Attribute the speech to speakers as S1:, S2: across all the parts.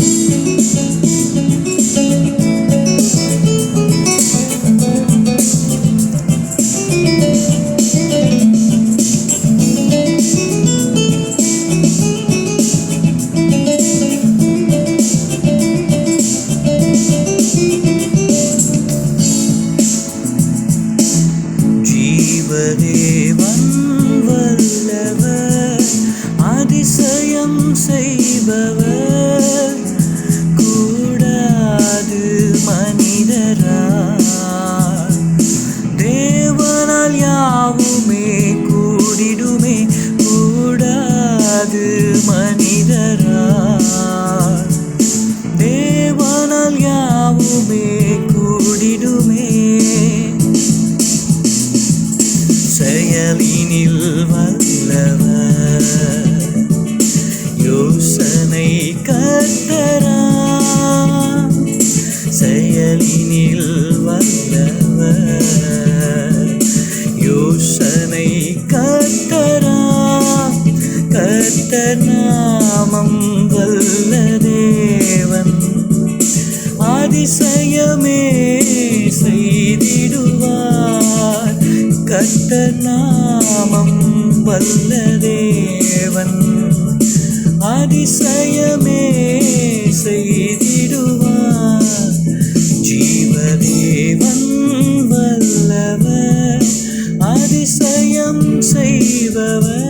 S1: ஜீவதேவன் நாமம் வல்ல தேவன் அதிசயமே செய்திடுவார். கட்ட நாமம் வல்ல தேவன் அதிசயமே செய்திடுவார். ஜீவதேவன் வல்லவர். அதிசயம் செய்பவர்.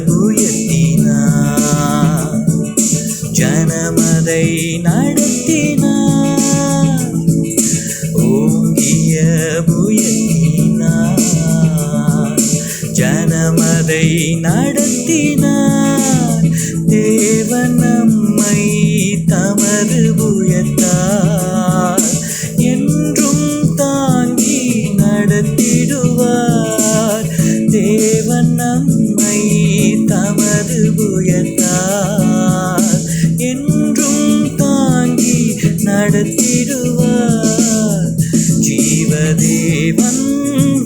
S1: ஓங்கிய புயத்தினார் ஜனமதை நடத்தினார் ஓங்கிய புயத்தினார் ஜனமதை நடத்தினார் தேவன் நம்மை தமது புயத்தார் உயர்ந்தார் என்றும் தாங்கி நடத்திடுவார். ஜீவதேவன்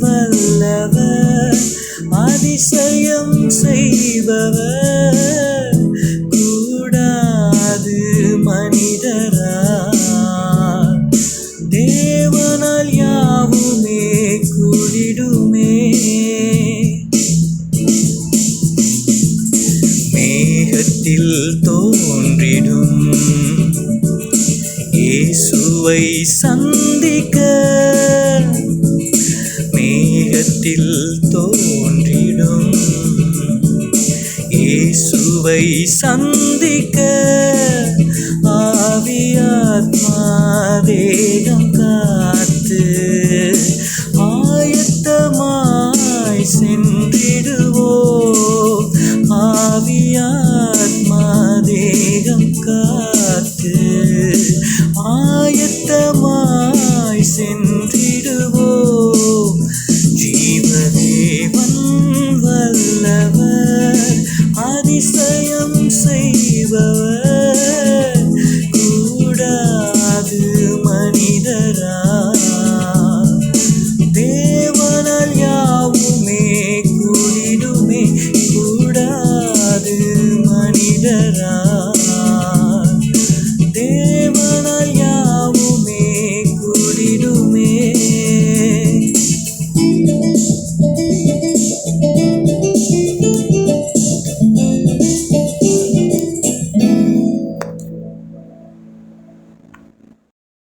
S1: வல்லவர் அதிசயம் செய்பவர் கூடாது மனிதரா தேவ மேகத்தில் தோன்றிடும். இயேசுவை சந்திக்க மேகத்தில் தோன்றிடும். இயேசுவை சந்திக்க ஆவியாத்மா வேகம் கா